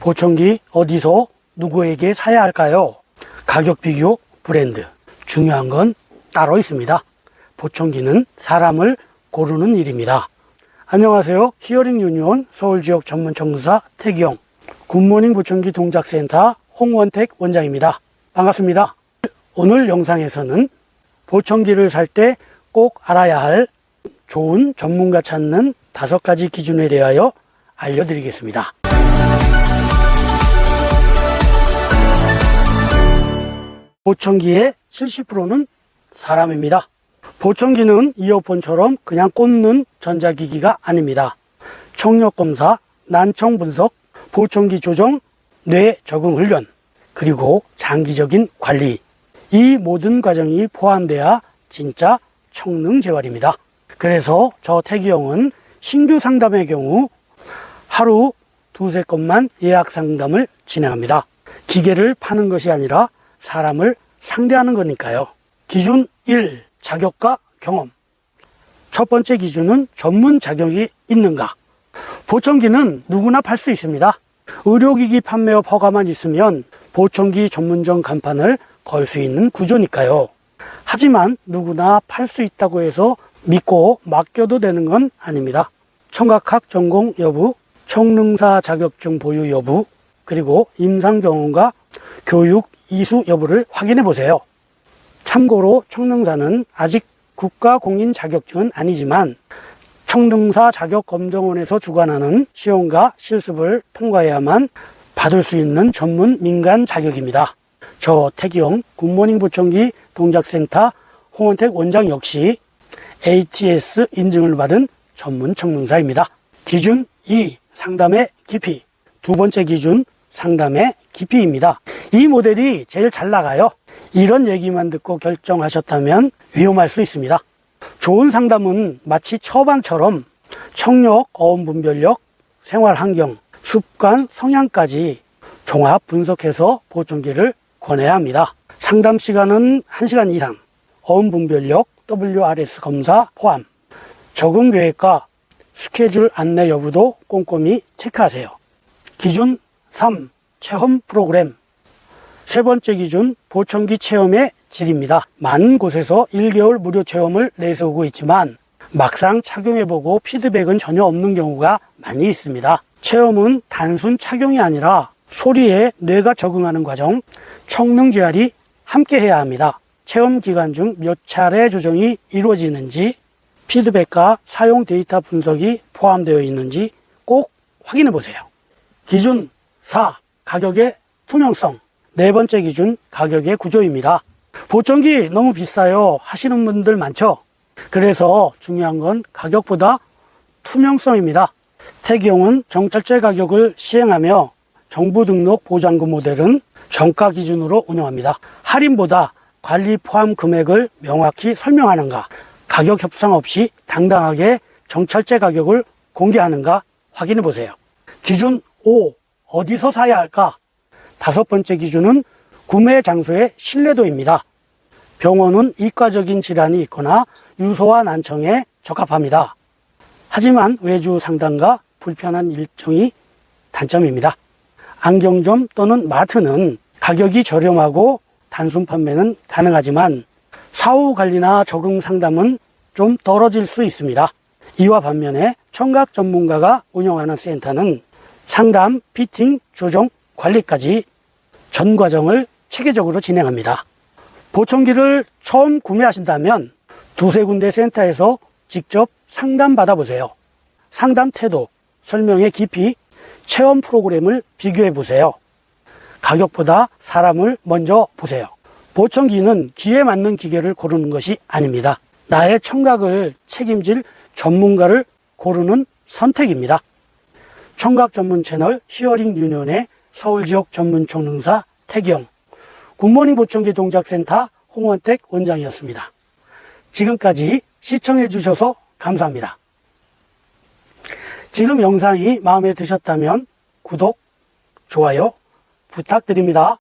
보청기 어디서 누구에게 사야 할까요? 가격 비교 브랜드. 중요한 건 따로 있습니다. 보청기는 사람을 고르는 일입니다. 안녕하세요. 히어링 유니온 서울 지역 전문청사 태기영 굿모닝 보청기 동작센터 홍원택 원장입니다. 반갑습니다. 오늘 영상에서는 보청기를 살 때 꼭 알아야 할 좋은 전문가 찾는 다섯 가지 기준에 대하여 알려드리겠습니다. 보청기의 70%는 사람입니다. 보청기는 이어폰처럼 그냥 꽂는 전자기기가 아닙니다. 청력 검사, 난청 분석, 보청기 조정, 뇌 적응 훈련, 그리고 장기적인 관리. 이 모든 과정이 포함돼야 진짜 청능 재활입니다. 그래서 저 태기형은 신규 상담의 경우 하루 두세 건만 예약 상담을 진행합니다. 기계를 파는 것이 아니라 사람을 상대하는 거니까요. 기준 1. 자격과 경험. 첫 번째 기준은 전문 자격이 있는가. 보청기는 누구나 팔 수 있습니다. 의료기기 판매업 허가만 있으면 보청기 전문점 간판을 걸 수 있는 구조니까요. 하지만 누구나 팔 수 있다고 해서 믿고 맡겨도 되는 건 아닙니다. 청각학 전공 여부, 청능사 자격증 보유 여부, 그리고 임상 경험과 교육 이수 여부를 확인해 보세요. 참고로 청능사는 아직 국가 공인 자격증은 아니지만 청능사 자격검정원에서 주관하는 시험과 실습을 통과해야만 받을 수 있는 전문 민간 자격입니다. 저 태기영 굿모닝 보청기 동작센터 홍원택 원장 역시 ATS 인증을 받은 전문 청능사입니다. 기준 2. 상담의 깊이. 두 번째 기준 상담의 깊이입니다. 이 모델이 제일 잘 나가요. 이런 얘기만 듣고 결정하셨다면 위험할 수 있습니다. 좋은 상담은 마치 처방처럼 청력, 어음 분별력, 생활 환경, 습관, 성향까지 종합 분석해서 보청기를 권해야 합니다. 상담 시간은 1시간 이상, 어음 분별력, WRS 검사 포함, 적응 계획과 스케줄 안내 여부도 꼼꼼히 체크하세요. 기준 3. 체험 프로그램. 세 번째 기준 보청기 체험의 질입니다. 많은 곳에서 1개월 무료 체험을 내세우고 있지만 막상 착용해보고 피드백은 전혀 없는 경우가 많이 있습니다. 체험은 단순 착용이 아니라 소리에 뇌가 적응하는 과정, 청능 재활이 함께 해야 합니다. 체험 기간 중 몇 차례 조정이 이루어지는지 피드백과 사용 데이터 분석이 포함되어 있는지 꼭 확인해 보세요. 기준 4. 가격의 투명성. 네 번째 기준 가격의 구조입니다. 보청기 너무 비싸요 하시는 분들 많죠? 그래서 중요한 건 가격보다 투명성입니다. 태기용은 정찰제 가격을 시행하며 정부 등록 보장금 모델은 정가 기준으로 운영합니다. 할인보다 관리 포함 금액을 명확히 설명하는가, 가격 협상 없이 당당하게 정찰제 가격을 공개하는가 확인해 보세요. 기준 5. 어디서 사야 할까? 다섯 번째 기준은 구매 장소의 신뢰도입니다. 병원은 이과적인 질환이 있거나 유소와 난청에 적합합니다. 하지만 외주 상담과 불편한 일정이 단점입니다. 안경점 또는 마트는 가격이 저렴하고 단순 판매는 가능하지만 사후 관리나 적응 상담은 좀 떨어질 수 있습니다. 이와 반면에 청각 전문가가 운영하는 센터는 상담, 피팅, 조정, 관리까지 전 과정을 체계적으로 진행합니다. 보청기를 처음 구매하신다면 두세 군데 센터에서 직접 상담 받아보세요. 상담 태도, 설명의 깊이, 체험 프로그램을 비교해 보세요. 가격보다 사람을 먼저 보세요. 보청기는 귀에 맞는 기계를 고르는 것이 아닙니다. 나의 청각을 책임질 전문가를 고르는 선택입니다. 청각 전문 채널 히어링 유니온의 서울 지역 전문 총능사 태경, 굿모닝 보청기 동작센터 홍원택 원장이었습니다. 지금까지 시청해 주셔서 감사합니다. 지금 영상이 마음에 드셨다면 구독, 좋아요 부탁드립니다.